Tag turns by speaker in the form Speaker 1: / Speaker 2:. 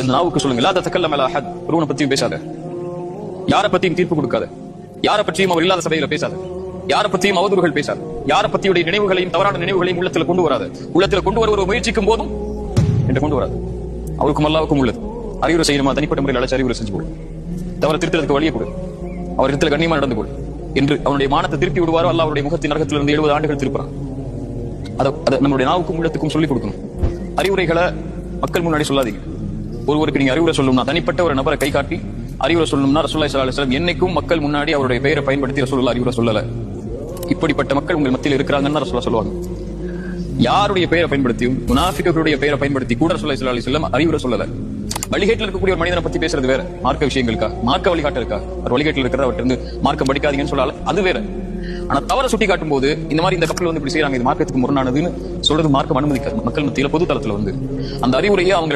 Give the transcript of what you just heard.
Speaker 1: இந்த நாவுக்கு சொல்லுங்க. இல்லாத தக்கல்ல அலா அஹத். ஒருவனை பத்தியும் பேசாத. யார பத்தியும் தீர்ப்பு கொடுக்காத. யார பற்றியும் அவர் இல்லாத சபையில பேசாத. யார பத்தியும் அவதூறுகள் பேசாத. யார பத்தியுடைய நினைவுகளையும் தவறான நினைவுகளையும் உள்ளத்துல கொண்டு வராது. உள்ளத்துல கொண்டு வர ஒரு முயற்சிக்கும் போதும் என்று கொண்டு வராது. அவருக்கும் அல்லாவுக்கும் உள்ளது. அறிவுரை செய்யணுமா? தனிப்பட்ட முறையில் அழைச்சி அறிவுரை செஞ்சு கொடு. தவற திருத்தறதுக்கு வழியை கொடு. அவர் இடத்துல கண்ணியமா நடந்து கொடு. என்று அவனுடைய மானத்தை திருப்பி விடுவாரோ? அல்ல அவருடைய முகத்தின் நரகத்திலிருந்து எழுபது ஆண்டுகள் திருப்புறான். அதை அதை நம்மளுடைய நாவுக்கும் உள்ளத்துக்கும் சொல்லிக் கொடுக்கணும். அறிவுரைகளை மக்கள் முன்னாடி சொல்லாதீங்க. ஒருவருக்கு நீங்க அறிவுரை சொல்லணும்னா தனிப்பட்ட ஒரு நபரை கை காட்டி அறிவுரை சொல்லணும்னா ரசூல்லா ஸல்லல்லாஹு அலைஹி என்னைக்கும் மக்கள் முன்னாடி அவருடைய பெயரை பயன்படுத்தி ரசூல்லா அறிவுரை சொல்லல. இப்படிப்பட்ட மக்கள் உங்கள் மத்தியில் இருக்கிறாங்கன்னு தான் சொல்லுவாங்க. யாருடைய பெயரை பயன்படுத்தியும் முனாஃபிக்குடைய பெயரை பயன்படுத்தி கூட ரசூல்லா ஸல்லல்லாஹு அலைஹி அறிவுரை சொல்லல. வழிகேட்டில் இருக்கக்கூடிய ஒரு மனிதனை பத்தி பேசுறது வேற. மார்க்க விஷயங்களுக்கா? மார்க்க வழிகாட்டு இருக்கா அவர் வழிகேட்டில் இருக்கிற அவர்கிட்ட இருந்து மார்க்கம் படிக்காதீங்கன்னு சொல்லல. அது வேற. ஆனா தவற சுட்டி காட்டும் போது இந்த மாதிரி இந்த கப்பல் வந்து இப்படி செய்யறாங்க இது மார்க்கத்துக்கு முரணானதுன்னு சொல்றது மார்க்கம் அனுமதிக்காது மக்கள் மத்தியில பொது தளத்துல வந்து. அந்த அறிவுரையை அவங்க